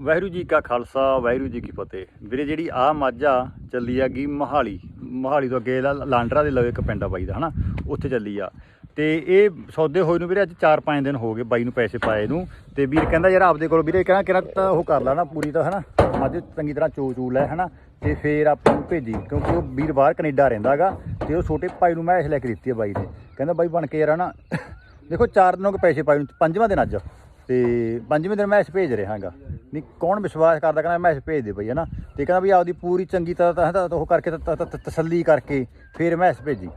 ਵਾਹਿਗੁਰੂ ਜੀ ਕਾ ਖਾਲਸਾ, ਵਾਹਿਗੁਰੂ ਜੀ ਕੀ ਫਤਿਹ। ਵੀਰੇ, ਜਿਹੜੀ ਆ ਮਾਝਾ ਚੱਲੀ ਆ ਗਈ ਮੋਹਾਲੀ। ਮੋਹਾਲੀ ਤੋਂ ਅੱਗੇ ਲਾ- ਲਾਂਡਰਾ ਦੇ ਲਵੇ ਇੱਕ ਪਿੰਡ ਆ ਬਾਈ ਦਾ, ਹਨਾ? ਉੱਥੇ ਚੱਲੀ ਆ। ਤੇ ਇਹ ਸੌਦੇ ਹੋਏ ਨੂੰ ਵੀਰੇ ਅੱਜ 4-5 ਦਿਨ ਹੋ ਗਏ ਬਾਈ ਨੂੰ ਪੈਸੇ ਪਾਏ ਨੂੰ। ਤੇ ਵੀਰ ਕਹਿੰਦਾ, ਯਾਰ ਆਪਦੇ ਕੋਲ ਵੀਰੇ ਕਹਿੰਦਾ ਕਿਹੜਾ ਤਾਂ ਉਹ ਕਰ ਲਾ ਨਾ ਪੂਰੀ ਤਾਂ, ਹਨਾ? ਮੱਝ ਚੰਗੀ ਤਰ੍ਹਾਂ ਚੋ ਚੂ ਲੈ, ਹਨਾ? ਤੇ ਫੇਰ ਆਪਾਂ ਨੂੰ ਭੇਜੀ, ਕਿਉਂਕਿ ਉਹ ਵੀਰ ਬਾਹਰ ਕੈਨੇਡਾ ਰਹਿੰਦਾਗਾ ਤੇ ਉਹ ਛੋਟੇ ਭਾਈ ਨੂੰ ਮੈਂ ਇਸ ਲੈ ਕੇ ਦਿੱਤੀ ਆ ਬਾਈ ਨੇ। ਕਹਿੰਦਾ, ਬਾਈ ਬਣ ਕੇ ਯਾਰ, ਹਨਾ? ਦੇਖੋ 4 ਦਿਨੋਂ ਕੇ ਪੈਸੇ ਪਾਏ ਨੂੰ, ਪੰਜਵਾਂ ਦਿਨ ਅੱਜ। ਤੇ ਪੰਜਵੇਂ ਦਿਨ ਮੈਂ ਇਸ ਭੇਜ ਰਿਹਾਗਾ ਨਹੀਂ, ਕੌਣ ਵਿਸ਼ਵਾਸ ਕਰਦਾ ਕਹਿੰਦਾ ਮੈਸੇਜ ਭੇਜ ਦੇ ਬਈ ਹਨਾ ਤੇ ਕਹਿੰਦਾ ਵੀ ਆਪਦੀ ਪੂਰੀ ਚੰਗੀ ਤਰ੍ਹਾਂ ਤਾਂ- ਉਹ ਕਰਕੇ ਤਸੱਲੀ ਕਰਕੇ ਫਿਰ ਮੈਸੇਜ ਭੇਜੀ।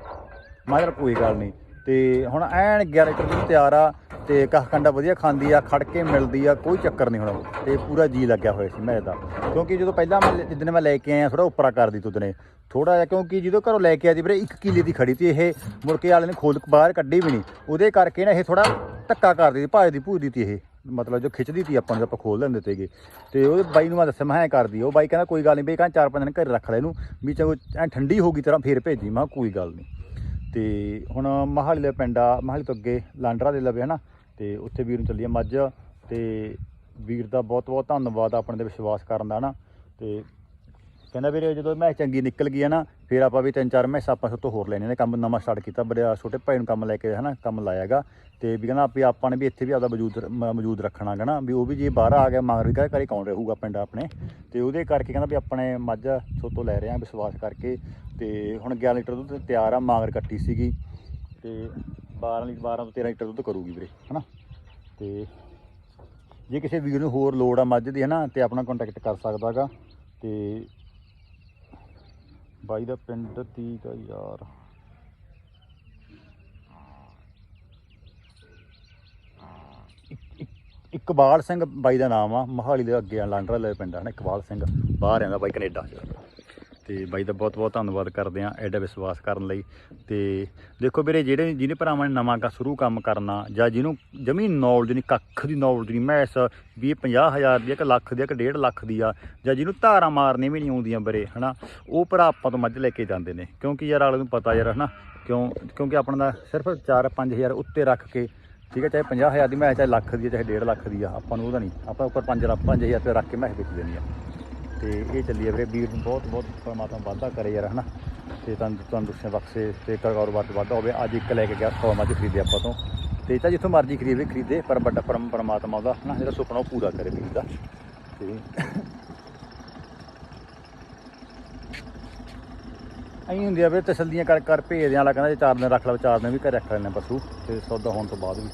ਮੈਂ ਕਿਹਾ ਕੋਈ ਗੱਲ ਨਹੀਂ। ਤੇ ਹੁਣ ਐਨ 11 ਲੀਟਰ ਦੁੱਧ ਤਿਆਰ ਆ ਤੇ ਕਹ ਕੰਡਾ ਵਧੀਆ ਖਾਂਦੀ ਆ ਖੜ ਕੇ ਮਿਲਦੀ ਆ, ਕੋਈ ਚੱਕਰ ਨਹੀਂ ਹੁਣ ਤੇ ਪੂਰਾ ਜੀ ਲੱਗਿਆ ਹੋਇਆ ਸੀ ਮੈਂ ਦਾ। ਕਿਉਂਕਿ ਜਦੋਂ ਪਹਿਲਾਂ ਮੈਂ ਜਿੱਦਣ ਮੈਂ ਲੈ ਕੇ ਆਇਆ ਥੋੜਾ ਉੱਪਰਾ ਕਰਦੀ ਦੁੱਧ ਨੇ ਥੋੜਾ ਜਿਹਾ ਕਿਉਂਕਿ ਜਦੋਂ ਘਰੋਂ ਲੈ ਕੇ ਆਈ ਸੀ ਵੀਰੇ 1 ਕਿੱਲੇ ਦੀ ਖੜੀ ਤੀ ਇਹ। ਮੁੜ ਕੇ ਵਾਲੇ ਨੇ ਖੋਲ ਬਾਹਰ ਕੱਢੀ ਵੀ ਨਹੀਂ। ਉਹਦੇ ਕਰਕੇ ਨਾ ਇਹ ਥੋੜਾ ਧੱਕਾ ਕਰਦੀ ਸੀ ਭਾਜ ਭੂਜਦੀ ਤੀ ਇਹ। ਮਤਲਬ ਜੋ ਖਿੱਚਦੀ ਤੀ ਆਪਾਂ ਨੂੰ ਆਪਾਂ ਖੋਲ ਦਿੰਦੇ ਤੇਗੇ ਤੇ ਉਹਦੇ ਬਾਈ ਨੂੰ ਮੈਂ ਦੱਸਿਆ, ਮੈਂ ਐਂ ਕਰਦੀ ਉਹ ਬਾਈ ਕਹਿੰਦਾ, ਕੋਈ ਗੱਲ ਨਹੀਂ, ਬਈ ਕਹਿੰਦਾ ਚਾਰ ਪੰਜ ਦਿਨ ਘਰੇ ਰੱਖ ਲੈ ਇਹਨੂੰ। ਵੀ ਚਲੋ ਐਂ ਠੰਡੀ ਹੋ ਗਈ ਤਰ੍ਹਾਂ ਫੇਰ ਭੇਜੀ। ਮੈਂ ਕਿਹਾ ਕੋਈ ਗੱਲ ਨਹੀਂ। ਤੇ ਹੁਣ ਮਹਾਲੀ ਦਾ ਪਿੰਡ ਆ, ਮਹਾਲੀ ਤੋਂ ਅੱਗੇ ਲਾਂਡਰਾ ਦੇ ਲਵੇ ਹਨਾ, ਤੇ ਉੱਥੇ ਵੀਰ ਨੂੰ ਚੱਲੀ ਆ ਮੱਝ, ਤੇ ਵੀਰ ਦਾ ਬਹੁਤ ਬਹੁਤ ਧੰਨਵਾਦ ਆਪਣੇ ਤੇ ਵਿਸ਼ਵਾਸ ਕਰਨ ਦਾ ਹਨਾ, ਤੇ ਕਹਿੰਦਾ ਵੀਰੇ ਜਦੋਂ ਮੈਂ ਚੰਗੀ ਨਿਕਲ ਗਈ ਹੈ ਨਾ, ਫਿਰ ਆਪਾਂ ਵੀ ਤਿੰਨ ਚਾਰ ਮੈਂ ਆਪਾਂ ਤੋਂ ਹੋਰ ਲੈਣੇ ਨੇ। ਕੰਮ ਨਵਾਂ ਸਟਾਰਟ ਕੀਤਾ, ਬੜੇ ਛੋਟੇ ਭਾਈ ਨੂੰ ਕੰਮ ਲੈ ਕੇ ਹਨਾ, ਕੰਮ ਲਾਇਆਗਾ ਤੇ ਵੀ ਕਹਿੰਦਾ ਵੀ ਆਪਾਂ ਨੇ ਵੀ ਇੱਥੇ ਵੀ ਆਪਦਾ ਵਜੂਦ ਮੌਜੂਦ ਰੱਖਣਾ ਗਾ ਨਾ। ਵੀ ਉਹ ਵੀ ਜੇ ਬਾਹਰ ਆ ਗਿਆ, ਮਗਰ ਵੀ ਕਰੇ ਕੌਣ ਰਹੂਗਾ ਪਿੰਡ ਆਪਣੇ। ਤੇ ਉਹਦੇ ਕਰਕੇ ਕਹਿੰਦਾ ਵੀ ਆਪਣੇ ਮੱਝ ਸੋਤੋਂ ਲੈ ਰਹੇ ਆ ਵਿਸ਼ਵਾਸ ਕਰਕੇ। ਤੇ ਹੁਣ 11 ਲੀਟਰ ਦੁੱਧ ਤਿਆਰ ਆ, ਮਾਗਰ ਕੱਟੀ ਸੀਗੀ। ਤੇ 12 ਲੀ 12 ਤੋਂ 13 ਲੀਟਰ ਦੁੱਧ ਕਰੂਗੀ ਵੀਰੇ, ਹਨਾ। ਤੇ ਜੇ ਕਿਸੇ ਵੀਰ ਨੂੰ ਹੋਰ ਲੋੜ ਆ ਮੱਝ ਦੀ, ਹਨਾ, ਤੇ ਆਪਣਾ ਕੰਟੈਕਟ ਕਰ ਸਕਦਾਗਾ ਤੇ ਬਾਈ ਦਾ ਪਿੰਡ ਤੀਕ ਆ ਯਾਰ। ਇਕ- ਇਕਬਾਲ ਸਿੰਘ ਬਾਈ ਦਾ ਨਾਮ ਆ, ਮੋਹਾਲੀ ਦੇ ਅੱਗੇ ਆ ਲਾਂਡਰਾ ਲੈ ਪਿੰਡ ਆ ਨਾ, ਇਕਬਾਲ ਸਿੰਘ, ਬਾਹਰ ਆਂਦਾ ਬਾਈ ਕੈਨੇਡਾ 'ਚ। ਤੇ ਬਾਈ ਦਾ ਬਹੁਤ ਬਹੁਤ ਧੰਨਵਾਦ ਕਰਦੇ ਆ ਐਡਾ ਵਿਸ਼ਵਾਸ ਕਰਨ ਲਈ। ਤੇ ਦੇਖੋ ਵੀਰੇ ਜਿਹੜੇ ਜਿਹਨੇ ਭਰਾਵਾਂ ਨੇ ਨਵਾਂ ਕਾ ਸ਼ੁਰੂ ਕੰਮ ਕਰਨਾ ਜਾਂ ਜਿਹਨੂੰ ਜਮੀ ਨੌਲੇਜ ਨਹੀਂ ਕੱਖ ਦੀ ਨੌਲੇਜ ਨਹੀਂ ਮੈਸ ਵੀ ਇਹ 50000 ਦੀ ਆ ਲੱਖ ਦੀ ਆ ਕਿ 1.5 ਲੱਖ ਦੀ ਆ ਜਾਂ ਜਿਹਨੂੰ ਧਾਰਾਂ ਮਾਰਨੇ ਵੀ ਨਹੀਂ ਆਉਂਦੀਆਂ ਵੀਰੇ ਹਨਾ ਉਹ ਭਰਾ ਆਪਾਂ ਤੋਂ ਮੱਝ ਲੈ ਕੇ ਜਾਂਦੇ ਨੇ। ਕਿਉਂਕਿ ਯਾਰ ਵਾਲੇ ਨੂੰ ਪਤਾ ਯਾਰ ਹਨਾ ਕਿਉਂ ਕਿਉਂਕਿ ਆਪਣਾ ਦਾ ਸਿਰਫ 4-5000 ਉੱਤੇ ਰੱਖ ਕੇ ਠੀਕ ਹੈ ਚਾਹੇ 50000 ਦੀ ਮੈਂ ਚਾਹੇ ਲੱਖ ਦੀ ਆ, ਚਾਹੇ 1.5 ਲੱਖ ਦੀ ਆ ਆਪਾਂ ਨੂੰ ਉਹਦਾ ਨਹੀਂ ਆਪਾਂ ਉੱਪਰ 5 5000 ਰੁਪਏ ਰੱਖ ਕੇ ਮੈਂ ਵੇਚ ਦੇਣੀ ਆ। ਤੇ ਇਹ ਚੱਲੀ ਆ ਵੀਰੇ ਵੀਰ ਨੂੰ ਬਹੁਤ ਬਹੁਤ ਪਰਮਾਤਮਾ ਵਾਧਾ ਕਰੇ ਯਾਰ, ਹਨਾ? ਤੇ ਤੁਹਾਨੂੰ ਤੰਦਰੁਸਤੀਆਂ ਬਖਸ਼ੇ ਤੇ ਕਾਰੋਬਾਰ ਚ ਵਾਧਾ ਹੋਵੇ, ਅੱਜ ਇੱਕ ਲੈ ਕੇ ਗਿਆ 100 ਮੱਝ ਖਰੀਦੇ ਆਪਾਂ ਤੋਂ। ਤੇ ਤਾਂ ਜਿੱਥੋਂ ਮਰਜ਼ੀ ਖਰੀਦੇ ਖਰੀਦੇ, ਪਰ ਵੱਡਾ ਪਰਮ ਪਰਮਾਤਮਾ ਉਹਦਾ ਹਨਾ? ਜਿਹੜਾ ਸੁਪਨਾ ਉਹ ਪੂਰਾ ਕਰੇ ਵੀਰ ਦਾ। ਤੇ ਐਂ ਹੁੰਦੀ ਆ ਵੀ ਤਸੱਲੀਆਂ ਕਰ ਕਰ ਭੇਜਦੇ ਵਾਲਾ ਕਹਿੰਦਾ ਜੇ ਚਾਰ ਦਿਨ ਰੱਖ ਲਓ ਚਾਰ ਦਿਨ ਵੀ ਘਰ ਰੱਖ ਲੈਣੇ ਪਸ਼ੂ, ਤੇ ਸੌਦਾ ਹੋਣ ਤੋਂ ਬਾਅਦ ਵੀ।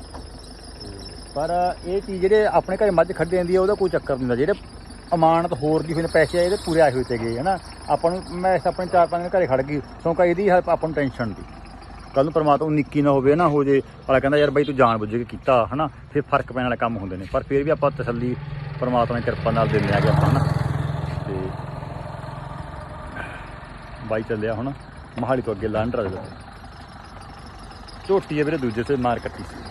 ਤੇ ਪਰ ਇਹ ਚੀਜ਼ ਜਿਹੜੇ ਆਪਣੇ ਘਰੇ ਮੱਝ ਖੱਡੇ ਜਾਂਦੀ ਆ, ਉਹਦਾ ਕੋਈ ਚੱਕਰ ਨਹੀਂ ਹੁੰਦਾ। ਜਿਹੜੇ ਅਮਾਨਤ ਹੋਰ ਦੀ ਫਿਰ ਪੈਸੇ ਆਏ ਇਹਦੇ ਪੂਰੇ ਆਏ ਹੋਏ ਤੇਗੇ ਹਨਾ? ਆਪਾਂ ਨੂੰ, ਮੈਂ ਆਪਣੇ ਚਾਰ ਪੰਜ ਦਿਨ ਘਰੇ ਖੜ ਗਈ ਸੌਂਕਾ ਇਹਦੀ ਹੈਲਪ ਆਪਾਂ ਨੂੰ ਟੈਨਸ਼ਨ ਦੀ। ਕੱਲ ਨੂੰ ਪਰਮਾਤਮਾ ਨਿੱਕੀ ਨਾ ਹੋਵੇ, ਨਾ ਹੋ ਜੇ ਵਾਲਾ ਕਹਿੰਦਾ ਯਾਰ ਬਾਈ ਤੂੰ ਜਾਣ ਬੁੱਝ ਕੇ ਕੀਤਾ, ਹਨਾ? ਫਿਰ ਫ਼ਰਕ ਪੈਣ ਵਾਲੇ ਕੰਮ ਹੁੰਦੇ ਨੇ, ਪਰ ਫਿਰ ਵੀ ਆਪਾਂ ਤਸੱਲੀ ਪਰਮਾਤਮਾ ਦੀ ਕਿਰਪਾ ਨਾਲ ਦਿੰਦੇ ਆਗੇ ਆਪਾਂ, ਹਨਾ? ਤੇ ਬਾਈ ਚੱਲਿਆ ਹੁਣ ਮਹਾਲੀ ਤੋਂ ਅੱਗੇ ਲਾਂਡਰਾ ਦੇ ਝੋਟੀ ਹੈ ਵੀਰੇ, ਦੂਜੇ ਤੇ ਮਾਰ ਕੱਟੀ ਸੀ।